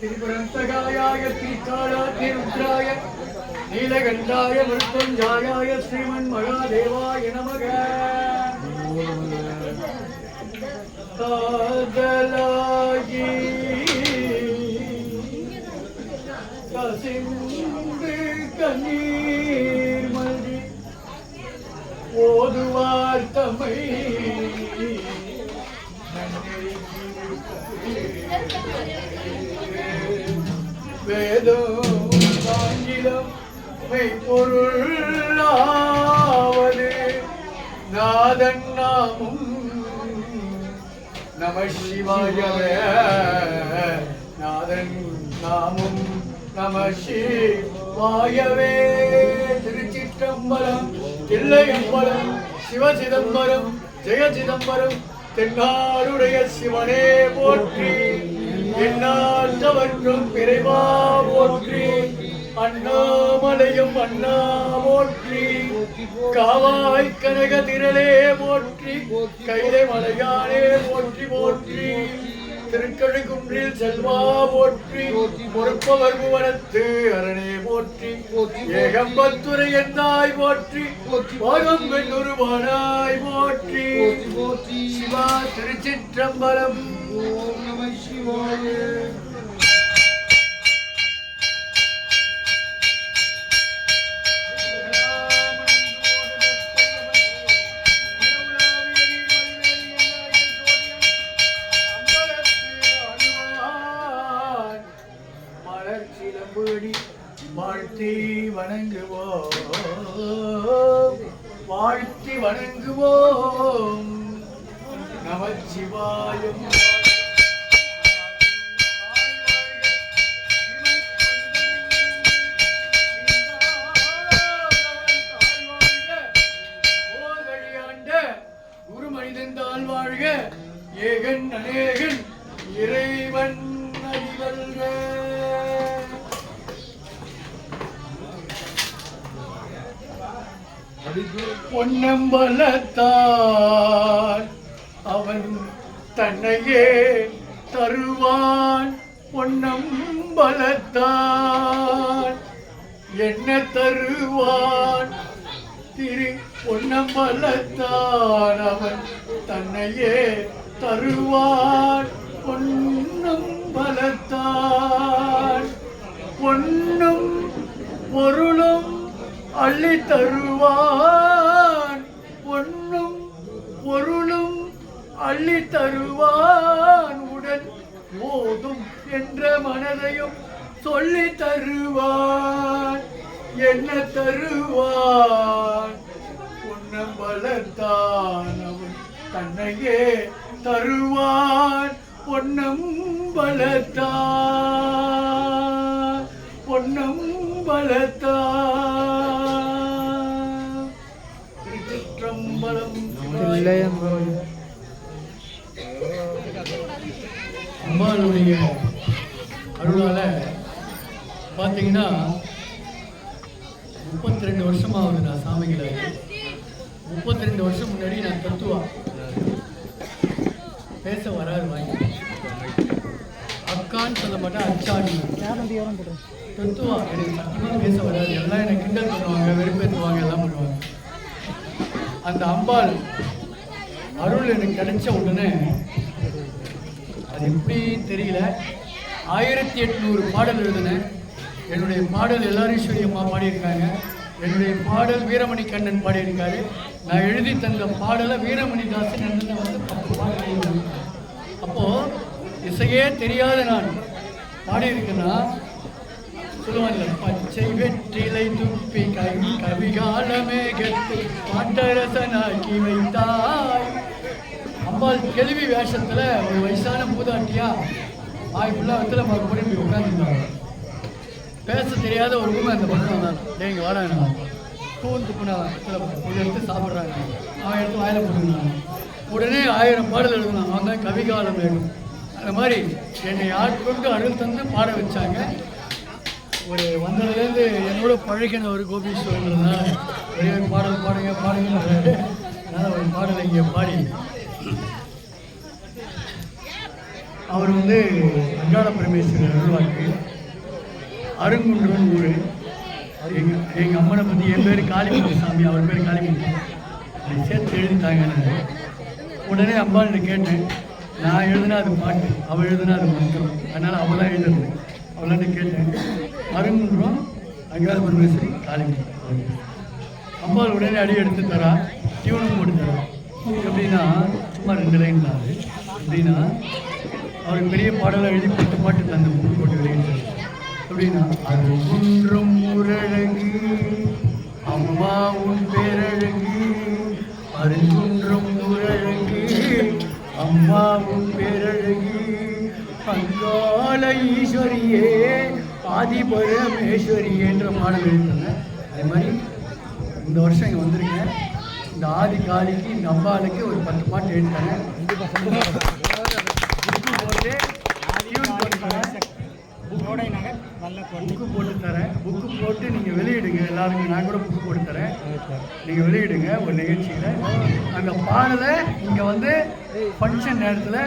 திரிபுரந்தகாயாய திரிகாலாத்ய ருத்ராய நீலகண்டாய மருத்துவஞ்சாயாய ஸ்ரீமன் மகாதேவாய நமக காதலாகி கசிந்து கண்ணீர் மல்கி ஓதுவார் தமிழ் வேதம் ஆங்கிலம் மெய்ப்பொருளாவது நாதன் நாமும். நம சிவாயவே நாதன் நாமும். நம சிவாயவே. திருச்சிற்றம்பலம் தில்லையம்பலம் சிவசிதம்பரம் ஜெய சிதம்பரம் தென்னாருடைய சிவனே போற்றி. எண்ணாற்றவற்றும் பிறைவா போற்றி அண்ணாமலையும் அண்ணா போற்றி காவாய் கனக திரளே போற்றி கைலை மலையானே போற்றி போற்றி திருக்கழுக்குன்றில் செல்வா போற்றி பொறுப்பவர் புவனத்து அரணே போற்றி ஏகம்பத்துரை எந்தாய் போற்றி பாகம் பெண்ணுருவானாய் போற்றி சிவா திருச்சிற்றம்பலம் ஓம் வாழ்த்தி வணங்குவோம். வாழ்த்தி வணங்குவோம். நமச்சிவாயம் என்ன தருவான்? திரு பொன்னம்பலத்தான் அவன் தன்னையே தருவான். பொன்னம்பலத்தான். பொன்னும் பொருளும் அள்ளி தருவான். பொன்னும் பொருளும் அள்ளி தருவான். உடன் போதும் என்ற மனதையும் சொல்லி தருவான் என்ன தருவான் உன்னம் வளர்த்தான் அவன் தன்னையே தருவான் பொன்னம் பலத்தான் பொன்னம் பலத்தான் திருச்சிற்றம்பலம் அம்மாளுடைய அருளால பார்த்தீங்கன்னா முப்பத்தி ரெண்டு வருஷமாக ஆகுது நான் சாமிகளை முப்பத்தி ரெண்டு வருஷம் முன்னாடி நான் தத்துவா. பேச வராது வாங்கி அக்கான்னு சொல்ல மாட்டேன் அச்சான்னு தத்துவா எனக்கு சத்தியமாக பேச வராது. எல்லாம் எனக்கு கிண்டல் பண்ணுவாங்க வெறுப்பேற்றுவாங்க எல்லாம் பண்ணுவாங்க. அந்த அம்பாள் அருள் எனக்கு கிடைச்ச உடனே அது எப்படி தெரியல. ஆயிரத்தி எட்நூறு பாடல் எழுதினேன். என்னுடைய பாடல் எல்லாரீஸ்வரி அம்மா பாடியிருக்காங்க. என்னுடைய பாடல் வீரமணி கண்ணன் பாடியிருக்காரு. நான் எழுதி தந்த பாடலை வீரமணி தாசன் என்ன வந்து பத்து பாடல் அப்போது இசையே தெரியாத நான் பாடியிருக்கேன்னா சொல்லுவாங்கல்ல பச்சை வெற்றிலை துப்பி கவி கவிகாலமே கெட்டு பாட்டரசனாக்கி வைத்தாய். அம்பாள் கேள்வி வேஷத்துல ஒரு வயசான மூதாட்டியா வாய் ஃபுல்லாக வெத்தலை பார்க்க போய் உட்காந்துருந்தாங்க பேச தெரியாத ஒரு ஊமை அந்த பக்கம் வந்தாங்க டேய் இங்கே வாடாங்க கூந்து துப்புனாங்க இதை எடுத்து சாப்பிட்றாங்க. அவன் எடுத்து வாயில போட்டுருந்தாங்க உடனே ஆயிரம் பாடல் எழுதுனான். அவன் தான் கவிகாலம் வேணும். அந்த மாதிரி என்னை ஆட்கொண்டு அருள் தந்து பாட வச்சாங்க. ஒரு வந்ததுலேருந்து என்னோட பழகின ஒரு கோபீஸ்வரங்கிறதுனால ஒரே ஒரு பாடல் பாடுங்க பாடுங்க. அதனால் ஒரு பாடல் இங்கே பாடி. அவர் வந்து அன்றாட பரமேஸ்வரர் அருள்வாக்கு. அருங்குன்றம் ஊர். எங்கள் எங்கள் அம்மனை பற்றி என் பேர் காளிமுத்து சாமி அவர் பேர் காளிமுத்து. அதை சேர்த்து எழுதிட்டாங்க உடனே அம்பாள்கிட்ட கேட்டேன் நான் எழுதுனா அது பாட்டு அவள் எழுதுனா அது மந்திரம். அதனால் அவள் தான் எழுதுறது. அவளாண்ட கேட்டேன் அருங்குன்றம் அங்காள பரமேஸ்வரி காளிமுத்து. அம்பாள் உடனே அடி எடுத்து தரா டியூனும் போட்டு தரா. எப்படின்னா சும்மா ரெண்டு லைன் தான் அது. எப்படின்னா அவருக்கு பெரிய பாடலை எழுதி பத்து பாட்டு தந்து போட்டு வெளியிட்டு அப்படின்னா அது குன்றும் முரழகு அம்மா உன் பேரழகு. அருங்குன்றும் முரழகு அம்மா உன் பேரழகு. அங்காள ஈஸ்வரியே ஆதிபரமேஸ்வரியே என்ற பாடல் எழுதினாங்க அதே மாதிரி இந்த வருஷம் இங்கே வந்திருக்கேன் இந்த ஆதி காலிக்கு இந்த அம்பாளுக்கு ஒரு பத்து பாட்டு எழுதிட்டாங்க புக்கு போட்டு தரேன். புக்கு போட்டு நீங்கள் வெளியிடுங்க. எல்லாருக்கும் நான் கூட புக்கு போட்டு தரேன். நீங்கள் வெளியிடுங்க. ஒரு நிகழ்ச்சியில். அந்த பாடலை இங்கே வந்து ஃபங்க்ஷன் நேரத்தில்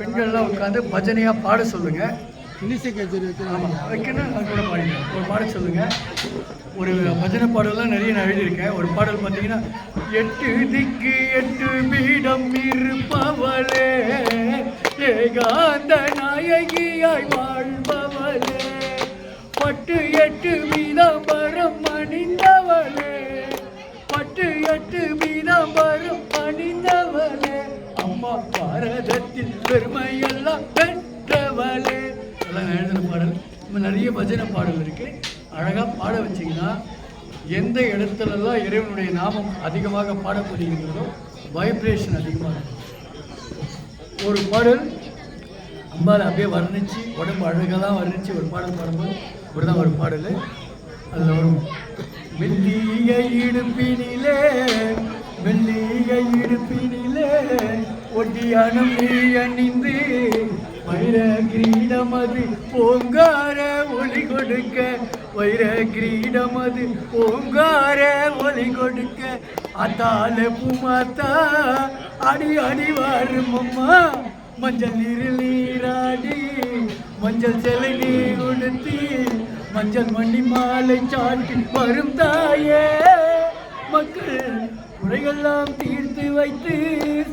பெண்கள்லாம் உட்காந்து பஜனையாக பாட சொல்லுங்கள் இனிசை கச்சேரி ஆமாம் வைக்கணும் அது கூட பாடிட்டேன் ஒரு பாடல் சொல்லுங்க. ஒரு பஜனை பாடல்லாம் நிறைய நான் எழுதியிருக்கேன். ஒரு பாடல் பார்த்தீங்கன்னா எட்டு திக்கு எட்டு பீடம் இருப்பவளே ஏகாந்த நாயகியாய் வாழ்பவளே. பட்டு எட்டு மீதம்பரம் அணிந்தவளே. பட்டு எட்டு மீதம்பரம் அணிந்தவளே. அம்மா பாரதத்தில் பெருமையெல்லாம் பெற்றவளே. எல்லாம் எழுதின பாடல். இன்னும் நிறைய பஜனை பாடல் இருக்கு. அழகாக பாட வச்சிங்கன்னா எந்த இடத்துலலாம் இறைவனுடைய நாமம் அதிகமாக பாடப்படுகின்றதோ வைப்ரேஷன் அதிகமாக இருக்கும். ஒரு பாடல் அம்பாவை அப்படியே வர்ணிச்சு உடம்பு அழகெல்லாம் வர்ணிச்சு ஒரு பாடல் பாடும்போது இப்படிதான் ஒரு பாடல். அதில் வரும் மெல்லிய இடுப்பினிலே மெல்லிய இடுப்பினிலே ஒட்டியானம் நீ அணிந்து வைர கிரீடமது அது ஒளி கொடுக்க வைர கிரீடமது அது ஒளி கொடுக்க அத்தால பூமாத்தா அடி அடி வாரும் அம்மா மஞ்சள் நீர் நீராடி மஞ்சள் சிலை நீர் உடுத்தி மஞ்சள் மணி மாலை சாட்டி வரும் தாயே. மக்கள் குறைகள்லாம் தீர்த்து வைத்து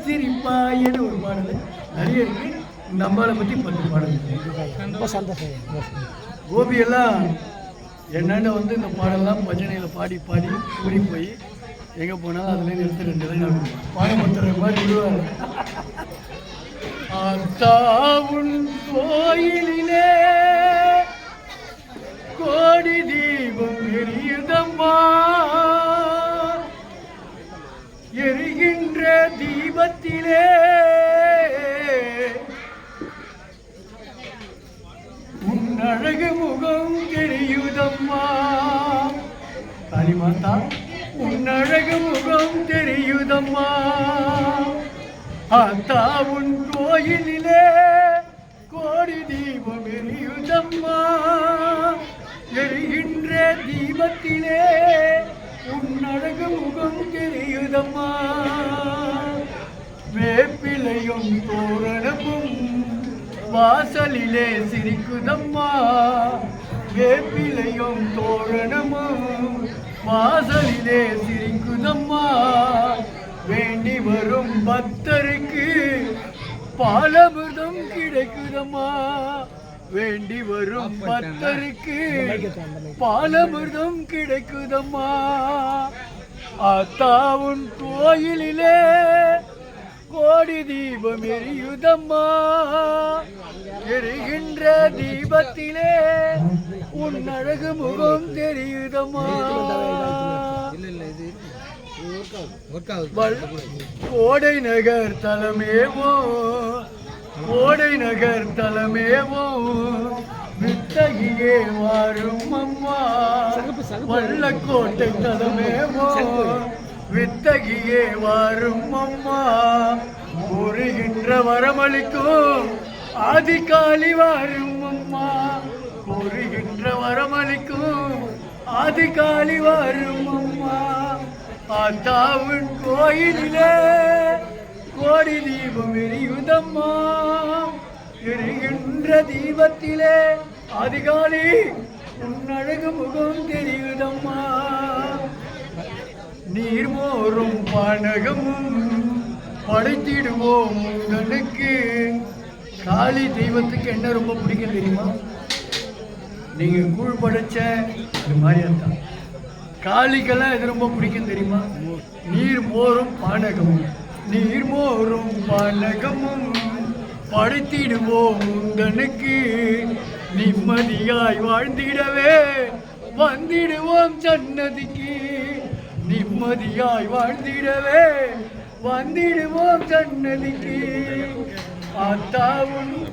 சிரிப்பாயன்னு ஒரு பாடல். நிறைய இருக்கு. அம்பாவை பற்றி பத்து பாடல். கோபியெல்லாம் என்னென்ன வந்து இந்த பாடலாம் பஜனையில் பாடி பாடி கூடி போய் எங்கே போனாலும் அதுலேருந்து எடுத்து ரெண்டு லைன் பாடமத்துற மாதிரி விடுவார் ஆத்தாவுன் கோயிலிலே கோடி தீபம் எரியுதம்மா. எரிகின்ற தீபத்திலே உன் அழகு முகம் தெரியுதம்மா. காளிமாதா உன் அழகு முகம் தெரியுதம்மா. ஆத்தா உன் கோயிலிலே கோடி தீபம் எரியுதம்மா எரிகின்ற தீபத்திலே உன்னழகு முகம் தெரியுதம்மா. வேப்பிலையும் தோரணமும் வாசலிலே சிரிக்குதம்மா. வேப்பிலையும் தோரணமும் வாசலிலே சிரிக்குதம்மா. வேண்டி வரும் பக்தருக்கு பாலமிர்தம் கிடைக்குதம்மா. வேண்டி வரும் பக்தருக்கு பாலமிர்தம் கிடைக்குதம்மா. அத்தாவுன் கோயிலிலே கோடி தீபம் எரியுதம்மா. எரிகின்ற தீபத்திலே உன் அழகு முகம் தெரியுதம்மா. கோடை நகர் தலைமேவோ கோடை நகர் தலைமேவோ வித்தகியே வாரும் அம்மா. வல்லக்கோட்டை தலைமேவோ வித்தகியே வாரும் அம்மா. கூறுகின்ற வரமளிக்கும் ஆதிகாலி வாரும் அம்மா. கூறுகின்ற வரமளிக்கும் ஆதிகாலி வாரும் அம்மா. ஆத்தாவின் கோயிலிலே கோடி தீபம் எரியுதம்மா. எரிகின்ற தீபத்திலே அதிகாலி உன் அழகு முகம் தெரியுதம்மா. நீர்மோறும் பணகமும் படைத்திடுவோம் உங்களுக்கு காளி தெய்வத்துக்கு என்ன ரொம்ப பிடிக்கும் தெரியுமா? நீங்க கூழ் படைச்ச இது மாதிரியா தான் காளிக்கெல்லாம் எது ரொம்ப பிடிக்கும் தெரியுமா? நீர் மோரும் பானகமும். நீர் மோரும் பானகமும். படைத்திடுவோம் உந்தனுக்கு நிம்மதியாய் வாழ்ந்திடவே. வந்திடுவோம் சன்னதிக்கு. நிம்மதியாய் வாழ்ந்திடவே. வந்திடுவோம் சன்னதிக்கு. பார்த்தாவும்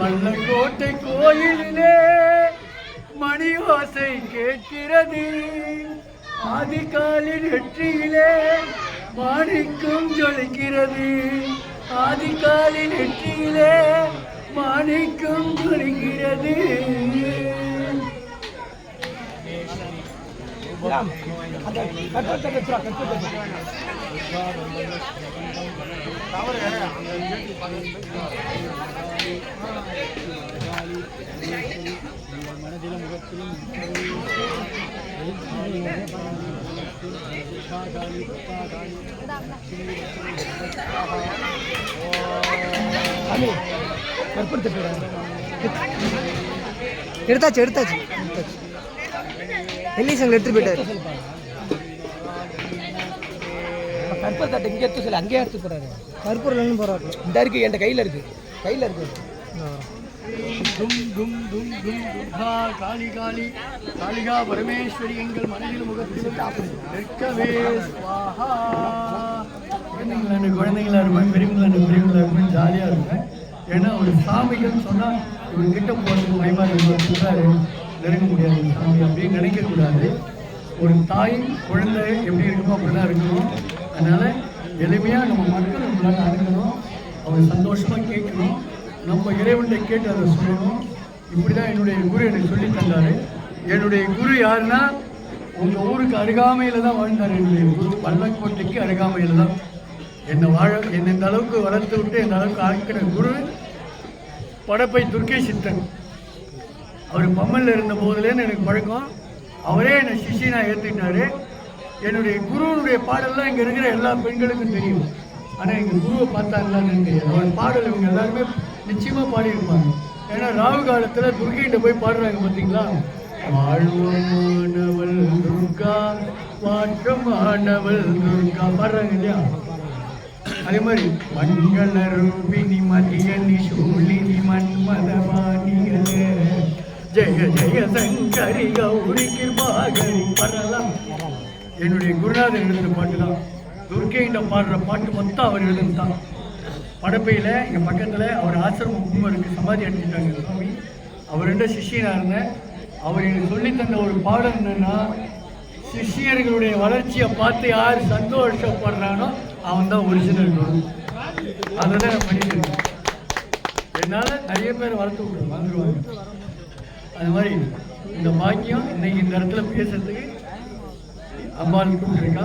கள்ளக்கோட்டை கோயிலே மணி ஓசை கேட்கிறது. ஆதிகாலின் வெற்றியிலே மாணிக்கம் ஜொலிக்கிறது. ஆதிகாலின் வெற்றியிலே மாணிக்கம் ஜொலிக்கிறது. தவறு எடுத்தாச்சு எடுத்தாச்சு. எடுத்தாச்சு எல்லிசங்கில் எடுத்துட்டு போயிட்டாரு. கற்பத்தட்டை இங்கே எடுத்து சொல்லி அங்கேயே எடுத்து போறாரு. கருப்பூர்லேருந்து போகிறாரு இந்த இருக்கு என் கையில் இருக்கு. கையில் இருக்கு. டும் டும் டும் டும் துர்கா காளி காளி. காளிகா பரமேஸ்வரி எங்கள் மனதில் முகத்தில் நிற்கவே ஸ்வாஹா குழந்தைங்களா இருப்பேன் பெரியவங்களான பெரியவங்களா இருப்பேன் ஜாலியாக இருப்பேன் ஏன்னா ஒரு சாமிகள் சொன்னால் இவங்க கிட்ட போகிறதுக்கு பயமாக இருக்கும். சொல்கிறாரு நெருங்க முடியாது சாமி அப்படின்னு நினைக்கக்கூடாது ஒரு தாய் குழந்தை எப்படி இருக்குமோ அப்படி தான் இருக்கணும். அதனால் எளிமையாக நம்ம மக்கள் நம்மளால் அணுகணும். அவங்க சந்தோஷமாக கேட்கணும். நம்ம இறைவன்கிட்ட கேட்டு அதை சொல்லணும். இப்படி தான் என்னுடைய குரு எனக்கு சொல்லி தந்தார். என்னுடைய குரு யாருன்னா உங்கள் ஊருக்கு அருகாமையில் தான் வாழ்ந்தார் என்னுடைய குரு. பள்ளக்கோட்டைக்கு அருகாமையில் தான். என்னை வாழ என்னை இந்த அளவுக்கு வளர்த்து விட்டு இந்த அளவுக்கு ஆக்கிற குரு படப்பை துர்க்கை சித்தன். அவர் பம்மல்ல இருந்த போதுலேருந்து எனக்கு பழக்கம். அவரே என்னை சிஷியனாக ஏற்றுக்கிட்டாரு என்னுடைய குருவனுடைய பாடல்லாம் இங்கே இருக்கிற எல்லா பெண்களுக்கும் தெரியும். ஆனால் எங்கள் குருவை பார்த்தாங்களான்னு தெரியாது. அவர் பாடல் இவங்க எல்லாருமே நிச்சயமாக பாடியிருப்பாங்க ஏன்னா ராகு காலத்தில் துர்க்கைகிட்ட போய் பாடுறாங்க பார்த்தீங்களா வாழ்வமானவள் துர்கா மாற்றமானவள் துர்கா. பாடுறாங்க இல்லையா? அதே மாதிரி மங்கள ரூபினி மதியனி சூழினி மன்மதவாணிகளே ஜெய ஜெய சங்கரி கௌரி கிருபாகரி. பாடலாம். என்னுடைய குருநாதர் எழுதுன பாட்டு தான் துர்க்கையிட்ட பாடுற பாட்டு மொத்தம் அவர் எழுதுனது தான் படப்பையில் எங்கள் பக்கத்தில் அவர் ஆசிரமம் கும்பருக்கு சமாதி அடிச்சிட்டாங்க சுவாமி. அவர் ரெண்டு சிஷியனாக இருந்தேன். அவர் எனக்கு சொல்லித் தந்த ஒரு பாடம் என்னென்னா சிஷியர்களுடைய வளர்ச்சியை பார்த்து யார் சந்தோஷப்படுறானோ அவன் தான் ஒரிஜினல் குரு. அதை தான் நான் பண்ணிட்டு என்னால் நிறைய பேர் வளர்த்து விட்டு வந்துடுவாங்க அது மாதிரி இந்த பாக்கியம் இன்னைக்கு இந்த இடத்துல பேசுறதுக்கு அம்மாள் கூப்பிட்டுருக்கா.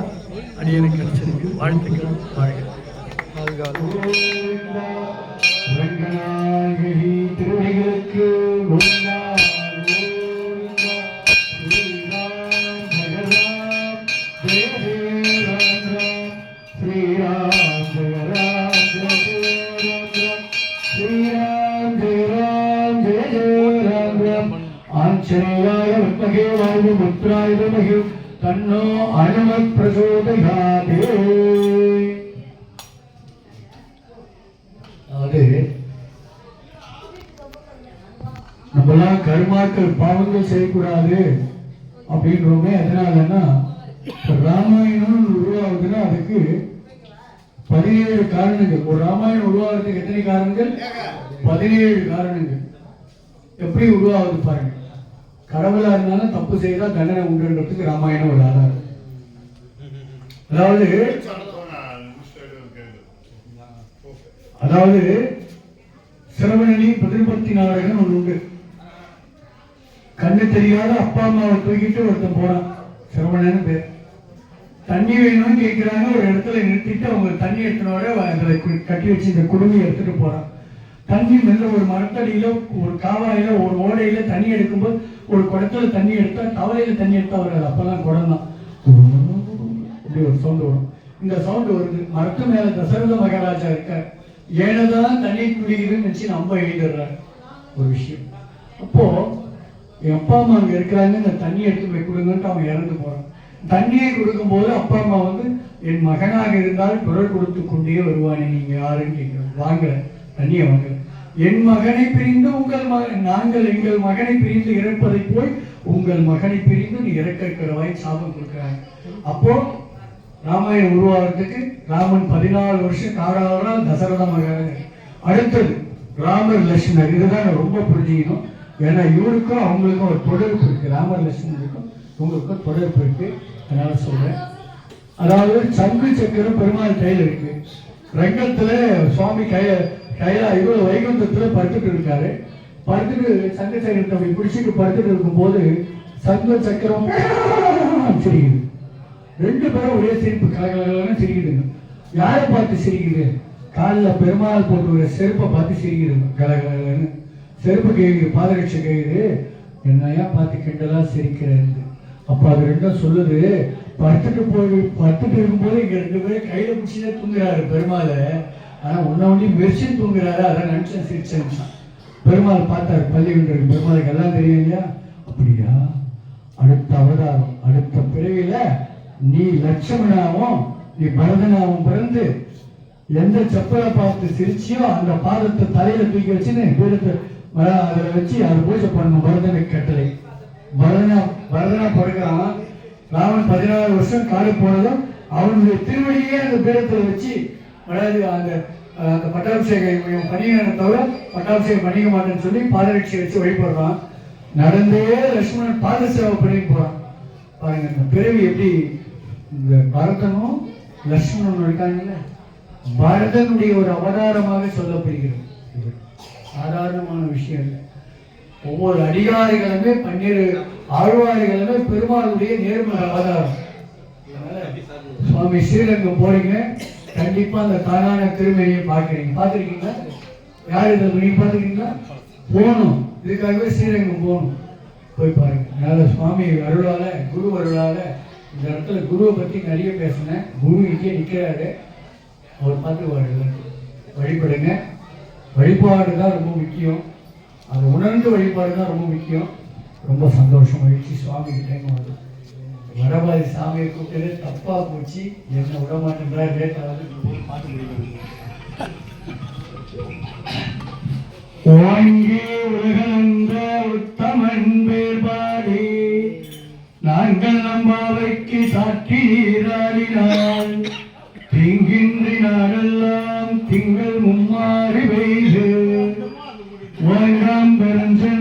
அடியனுக்கு கிடைச்சிருக்கு. வாழ்த்துக்கள் வாழ்க்கை अलगाल பதினேழு காரணங்கள். ஒரு ராமாயணம் உருவாகிறதுக்கு எத்தனை காரணங்கள்? பதினேழு காரணங்கள். எப்படி உருவாகுது பாருங்க. கடவுளா இருந்தாலும் தப்பு செய்தா தண்டனை உண்டுன்றதுக்கு ராமாயணம் ஒரு ஆதாரம். அதாவது அதாவது சிரவணனி பதிர்பத்தி நாடகம் ஒன்று உண்டு. கண்ணு தெரியாத அப்பா அம்மாவை தூக்கிட்டு ஒருத்தன் போறான். சிரவணன் பேர். தண்ணி வேணும்னு கேட்குறாங்க ஒரு இடத்துல நிறுத்திட்டு அவங்க தண்ணி எடுத்துனோட அதில் கட்டி வச்சு இந்த குடும்பம் எடுத்துட்டு போறான் தண்ணி மெல்ல ஒரு மரத்தடியில ஒரு காவாயில ஒரு ஓடையில தண்ணி எடுக்கும்போது ஒரு குடத்துல தண்ணி எடுத்தா தவளையில தண்ணி எடுத்தா வராது அப்போல்லாம் குடம் தான் இப்படி ஒரு சவுண்ட் வரும். இந்த சவுண்டு வருது. மரத்து மேல தசரத மகாராஜா இருக்கார். ஏனதான் தண்ணி குடிக்குதுன்னு நினைச்சு நம்ம எழுதிடுறாரு. ஒரு விஷயம். அப்போ என் அப்பா அம்மா அங்க இருக்கிறாங்க இந்த தண்ணி எடுத்து போய் கொடுங்கன்ட்டு அவன் இறந்து போறான். தண்ணியை கொடுக்கும்போது அப்பா அம்மா வந்து என் மகனாக இருந்தால் குரல் கொடுத்து கொண்டே வருவானே நீங்க யாருன்னு கேட்கிறோம் தண்ணியை வாங்க. என் மகனை பிரிந்து உங்கள் மகன் நாங்கள் எங்கள் மகனை பிரிந்து இறப்பதை போய் உங்கள் மகனை பிரிந்து நீ இறக்கிறவாய் சாபம் கொடுக்குறாங்க அப்போ ராமாயணம் உருவாகிறதுக்கு ராமன் பதினாலு வருஷம் காடாவதால் தசரத மகன் அடுத்தது ராமர் லட்சுமணர் இதுதான் ரொம்ப புரிஞ்சுக்கணும். ஏன்னா இவருக்கும் அவங்களுக்கும் ஒரு தொடர்பு இருக்கு. ராமர் லட்சுமணருக்கும் உங்களுக்கு தொடர்பு இருக்கு. அதனால சொல்றேன். அதாவது சங்கு சக்கரம் பெருமாள் கையில் இருக்கு. ரங்கத்துல சுவாமி கைய கையில இவ்வளவு வைகுந்தத்துல படுத்துட்டு இருக்காரு. படுத்துட்டு சங்க சக்கரத்தை அப்படி பிடிச்சிட்டு படுத்துட்டு இருக்கும்போது சங்க சக்கரம் சிரிக்குது. ரெண்டு பேரும் ஒரே சிரிப்பு கலகலன்னு சிரிக்குதுங்க யாரை பார்த்து சிரிக்குது? காலில் பெருமாள் போட்டு ஒரு செருப்பை பார்த்து சிரிக்குதுங்க கலகலகலன்னு செருப்பு கேக்குது பாதரட்சை கேக்குது. என்னையா பார்த்து கிண்டலா சிரிக்கிறேன் அப்ப அது ரெண்டும் சொல்லுது. படுத்துட்டு போய் படுத்துட்டு இருக்கும்போது இங்க ரெண்டு பேரும் கையில பிடிச்சிதான் தூங்குறாரு பெருமாள். ஆனா உன்ன ஒண்டி மெரிச்சு தூங்குறாரு? அதான் நினைச்சேன் சிரிச்சேன் பெருமாள் பார்த்தாரு பள்ளி ஒன்று பெருமாளுக்கு எல்லாம் தெரியும் இல்லையா? அப்படியா? அடுத்த அவதாரம் அடுத்த பிறவியில நீ லட்சுமணாவும் நீ பரதனாவும் பிறந்து எந்த செப்பலை பார்த்து சிரிச்சியோ அந்த பாதத்தை தலையில தூக்கி வச்சுன்னு பீடத்தை அதை வச்சு அதை பூஜை பண்ணணும் பரதனுக்கு கட்டளை. பரதனா பரதனா பிறக்கிறான் ராமன் பதினாறு வருஷம் காடு போனதும் அவனுடைய திருவடியே அந்த பீடத்தில் வச்சு அதாவது அந்த அந்த பட்டாபிஷேகம் இவன் பண்ணிக்கிறத தவிர பட்டாபிஷேகம் பண்ணிக்க மாட்டேன்னு சொல்லி பாதரட்சி வச்சு வழிபடுறான். நடந்தே லட்சுமணன் பாத சேவை பண்ணிட்டு போறான். பாருங்க இந்த பிறவி எப்படி இந்த பரதனும் லட்சுமணன் இருக்காங்கல்ல? பரதனுடைய ஒரு அவதாரமாக சொல்லப்படுகிறது. சாதாரணமான விஷயம் இல்லை. ஒவ்வொரு அதிகாரிகளுமே பன்னிரு ஆழ்வாரிகளுமே பெருமாளுடைய நேர்மறை ஆதாரம் சுவாமி ஸ்ரீரங்கம் போறீங்க. கண்டிப்பா அந்த தானான திருமணியை பார்க்குறீங்க. பார்த்துருக்கீங்களா? யார் இதை நீங்க பார்த்துருக்கீங்களா? போகணும். இதுக்காகவே ஸ்ரீரங்கம் போகணும். போய் பாருங்க. அதனால சுவாமி அருளால குரு அருளால இந்த இடத்துல குருவை பத்தி நிறைய பேசினேன். குரு இங்கே நிற்கிறாரு அவர் பார்த்து வழிபடுங்க. வழிபாடு தான் ரொம்ப முக்கியம். அது உணர்ந்து வழிபாடு தான் ரொம்ப முக்கியம். ரொம்ப சந்தோஷம் மகிழ்ச்சி. சுவாமி கிட்டேங்க வருது வடபாதி சாமியை கூப்பிட்டு தப்பா போச்சு. என்ன விட மாட்டேன்றா லேட் ஆகுது பாட்டு முடிக்கிறது ஓங்கி உலகளந்த உத்தமன் வேறுபாடி நாங்கள் நம்பாவைக்கு சாட்சி நீராடினால் திங்கின்றி நாடெல்லாம் திங்கள் மும்மாறி ஓங்காம் பெருஞ்சென்னல்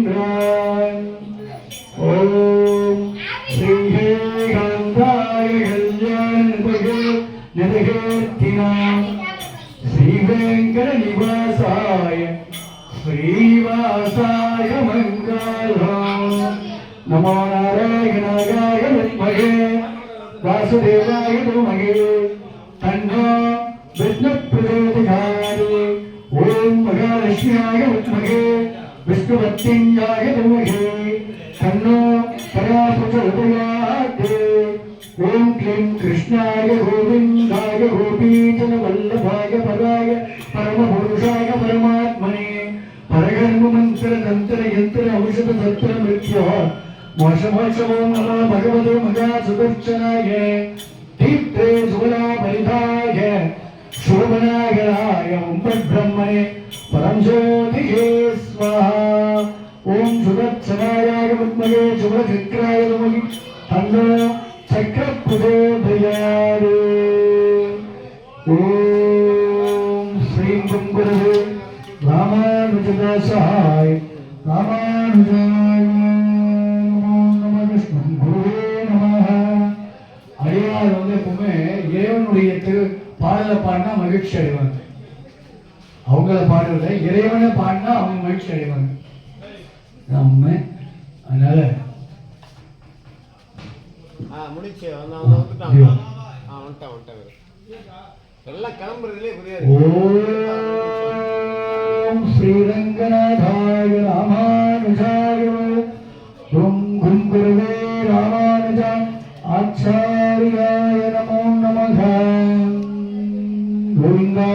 என்றான் ஓம் ஸ்ரீகாந்தாய கல்யாண நிலகேர்த்தினான் ஸ்ரீவேங்கட நிவாசாய ஸ்ரீவாசாய மங்களாம். நமோ நாராயணாய வித்மகே வாசுதேவாய மகே ప్రత్యంగాయ ధీమహి తన్నో ప్రయాసోదయాత్ ఓం క్లీం కృష్ణాయ గోవిందాయ గోపీజన వల్లభాయ పదాయ పరమపురుషాయ పరమాత్మనే పరగర్మ మంత్ర దంతర యంత్ర ఔషధ దంతర మృత్యో మోష మోషమో నమ భగవతే మగా సుదర్శనాయ దీప్తే సువనా పరిధాయ శోభనాగరాయ బ్రహ్మణే పరం జ్యోతిహే స్వాహా ஓம் சுதச்சனாய வித்மகே சுபசக்கராய நமகி தன்னோ சக்கரப்புதோதயாரு ஓம் ஸ்ரீம் குருவே ராமானுஜதாசாய். ராமானுஜாய அடியார் வந்து எப்பவுமே இறைவனுடைய திரு பாடலை பாடினா மகிழ்ச்சி அடைவாங்க. அவங்கள பாடுறத இறைவனை பாடினா அவங்க மகிழ்ச்சி அடைவாங்க. தான் உண்மை அதனால் ஓம் ஸ்ரீரங்கநாதாய ராமானுஜாய ஓம் கும் குருவே ராமானுஜா ஆச்சாரியாய நமோ நமக கோவிந்தா.